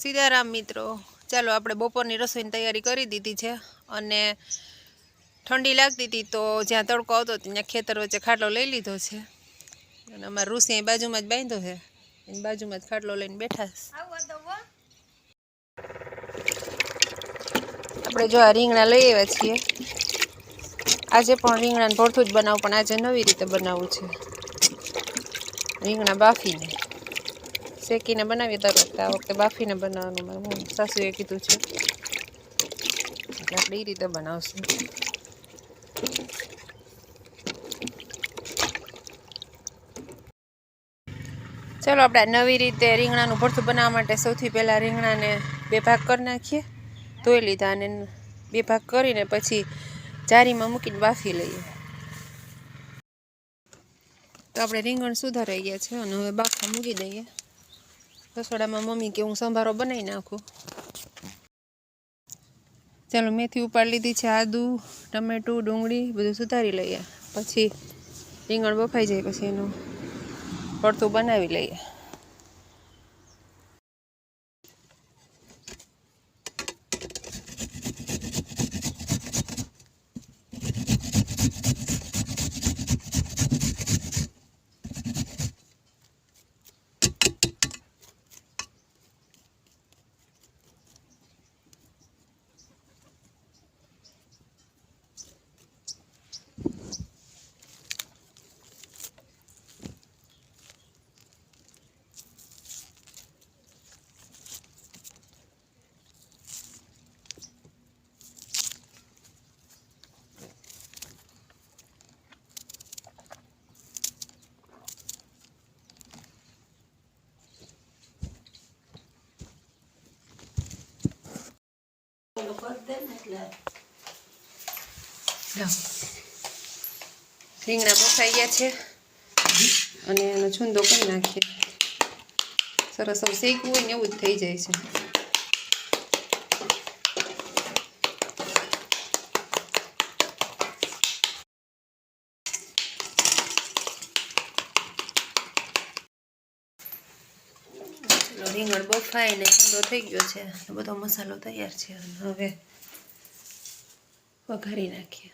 સીતારામ મિત્રો, ચાલો આપણે બપોરની રસોઈની તૈયારી કરી દીધી છે અને ઠંડી લાગતી હતી તો જ્યાં તડકો આવતો ત્યાં ખેતર વચ્ચે ખાટલો લઈ લીધો છે. અને અમારા ઋષિ એ બાજુમાં જ બાંધ્યો છે. એની બાજુમાં જ ખાટલો લઈને બેઠા છે. આપણે જો આ રીંગણા લઈ આવ્યા છીએ. આજે પણ રીંગણાને ભરથું જ બનાવું, પણ આજે નવી રીતે બનાવવું છે. રીંગણા બાફીને. શેકીને બનાવીએ દર આ વખતે બાફીને બનાવવાનું. મારે હું સાસુએ કીધું છે. એટલે આપણે એ રીતે બનાવશું. ચલો, આપણે નવી રીતે રીંગણાનું ભરથું બનાવવા માટે સૌથી પહેલાં રીંગણાને બે ભાગ કરી નાખીએ. ધોઈ લીધા અને બે ભાગ કરીને પછી જારીમાં મૂકીને બાફી લઈએ. તો આપણે રીંગણ સુધારાઈ ગયા છે અને હવે બાફા મૂકી દઈએ. રસોડામાં મમ્મી કે હું સંભારો બનાવી નાખું. ચાલો મેથી ઉપાડી લીધી છે, આદુ, ટમેટું, ડુંગળી બધું સુધારી લઈએ. પછી રીંગણ બફાઈ જાય, પછી એનું પડતું બનાવી લઈએ. રીંગણા બફાઈ ગયા છે અને એનો છૂંદો કરી નાખીએ સરસ હવે શેકવું હોય ને એવું જ થઈ જાય છે ચલો રીંગણ બફાઈ ને છૂંદો થઈ ગયો છે. બધો મસાલો તૈયાર છે. હવે વઘારી નાખીએ.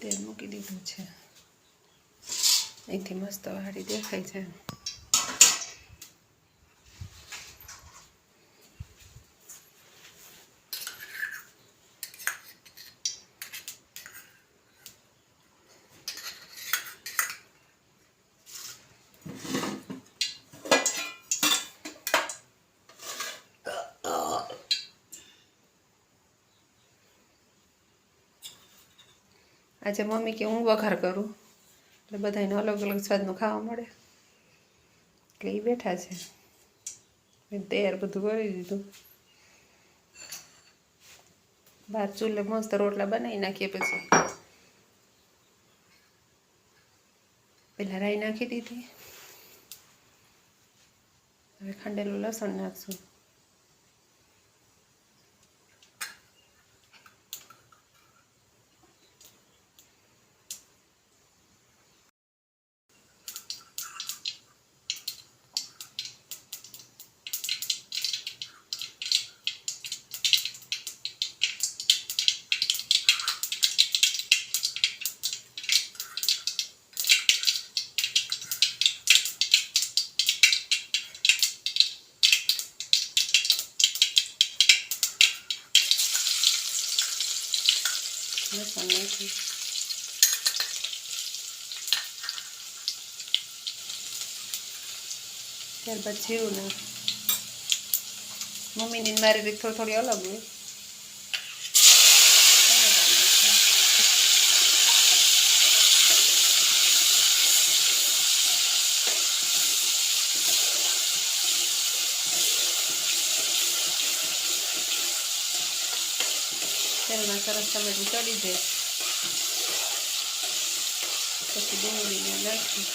તેલ મૂકી દીધું છે. અહીંથી મસ્ત વાડી દેખાય છે. આજે મમ્મી કે હું વઘાર કરું. એટલે બધાને અલગ અલગ સ્વાદનું ખાવા મળે. એટલે એ બેઠા છે. તૈયાર બધું કરી દીધું. બહાર ચૂલે મસ્ત રોટલા બનાવી નાખીએ પછી. પહેલાં રાઈ નાખી દીધી. હવે ખાંડેલું લસણ નાખશું. લસણ નાખી ત્યારબાદ જીરું નાખ મમ્મીની ને મારી રીત થોડી થોડી અલગ હોય ટમેટાં નાખ્યા. તેલમાં સરસ ટમેટું ચડી જાય. પછી ડુંગળીને નાખી.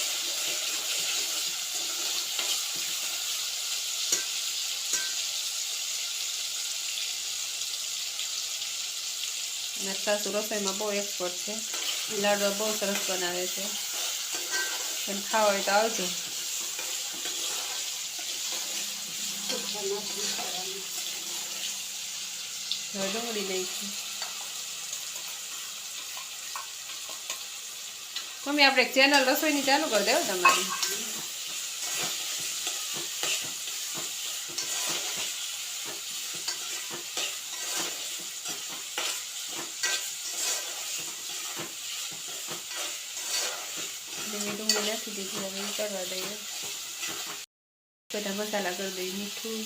મારા સાસુ રસોઈમાં બહુ એક્સપર્ટ છે. લાડવા બહુ સરસ બનાવે છે. એમ ખાવા હોય તો આવજો. ડુંગળી નાખી. મમ્મી, આપણે ચેનલ રસોઈની ચાલુ કરી દેવો તમારી. ડુંગળી નાખી કરવા દઈએ. બધા મસાલા કરી દઈએ, મીઠું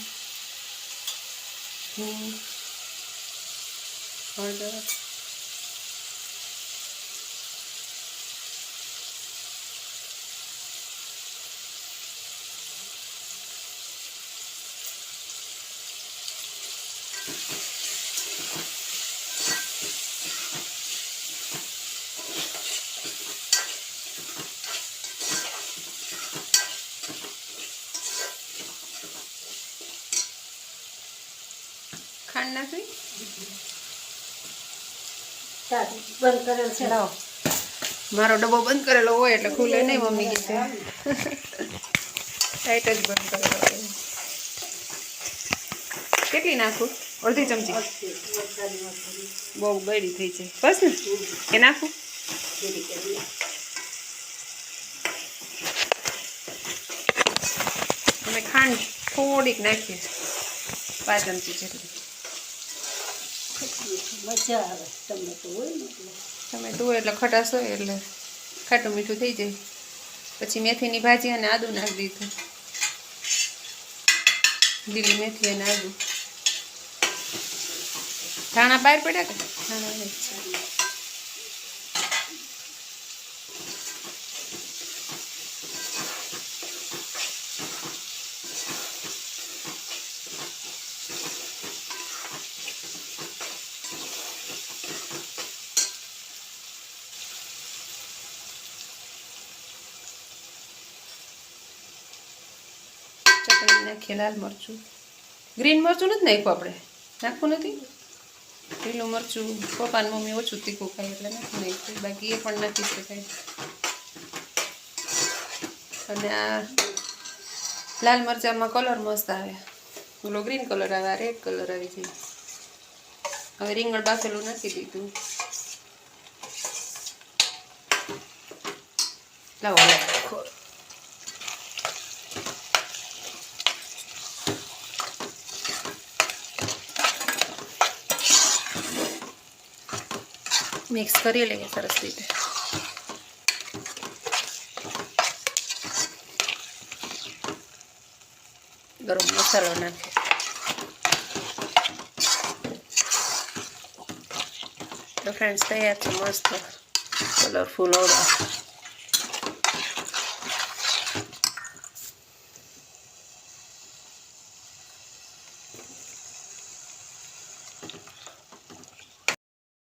હળદર. ખાંડ નાખવી બંધ કરેલ છે. લાવો. મારો ડબ્બો બંધ કરેલો હોય એટલે ખુલે નહીં મમ્મી કીધે. ટાઈટ જ બંધ કરેલો હોય. કેટલી નાખું? અડધી ચમચી. બહુ ગળી થઈ છે. બસ ને? એ નાખું. અમે ખાંડ થોડીક નાખીએ. પાંચ ચમચી જેટલી. મજા આવે ટમેટું હોય ને એટલે. ટમેટું હોય એટલે ખટાશ હોય એટલે ખાટું મીઠું થઈ જાય. પછી મેથીની ભાજી અને આદું નાખી દીધું. લીલી મેથી અને આદુ. ધાણા બહાર પડ્યા કે? ધાણા નહીં. નાખીએ લાલ મરચું. ગ્રીન મરચું નથી નાખ્યું આપણે? નાખવું નથી? લીલું મરચું, પપ્પાને મમ્મી ઓછું તીખું ખાય એટલે નથી નાખ્યું. બાકી એ પણ નાખી શકાય. અને આ લાલ મરચાંમાં કલર મસ્ત આવે. ઓલો ગ્રીન કલર આવે, આ રેડ કલર આવી જાય હવે રીંગણ બાફેલું નાખી દીધું. લાવો લાવો. મિક્સ કરી લઈએ સરસ રીતે ગરમ મસાલો નાખે તો ફ્રેન્ડ્સ તૈયાર છે મસ્ત કલરફુલ ઓળા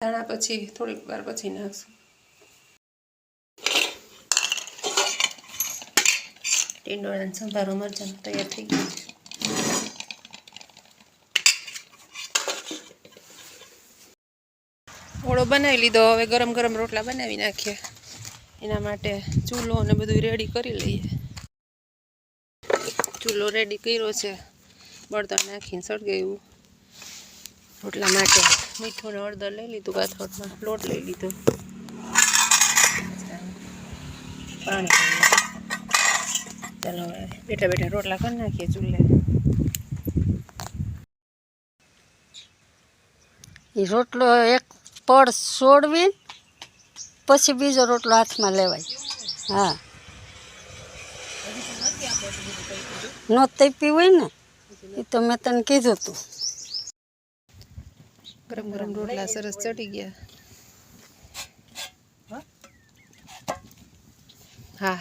ધાણા પછી, થોડીક વાર પછી નાખશું. ટીંડોળા અને સંભારો મરચાં તૈયાર થઈ ગયું છે. ઓળો બનાવી લીધો, હવે ગરમ ગરમ રોટલા બનાવી નાખીએ. એના માટે ચૂલો ને બધું રેડી કરી લઈએ. ચૂલો રેડી કર્યો છે. બળતણ નાખીને સળગાવ્યું. રોટલા માટે મીઠું ને હળદર લઈ લીધું કાથોડમાં લોટ લઈ લીધો. પાણી ચાલો હવે બેઠા બેઠા રોટલા કરી નાખીએ ચૂલે. એ રોટલો એક પડ સોડવી પછી બીજો રોટલો હાથમાં લેવાય. હા. નો તપી હોય ને, એ તો મેં તને કીધું તું. ગરમ ગરમ રોટલા સરસ ચડી ગયા. હા?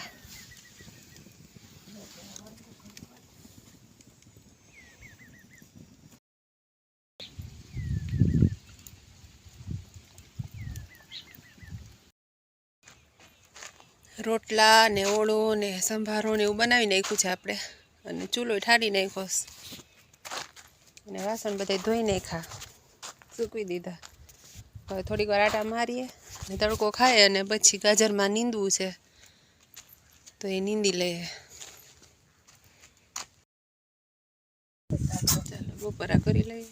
રોટલા ને ઓળો ને સંભારો ને એવું બનાવી નાખ્યું છે આપણે. અને ચૂલો ઠારી નાખ્યો અને વાસણ બધા ધોઈ નાખ્યા. સૂકવી દીધા. હવે થોડીક વાર આટા મારીએ. ને તડકો ખાય અને પછી ગાજરમાં નીંદવું છે. તો એ નીંદી લઈએ. ચાલો, બપોરા કરી લઈએ.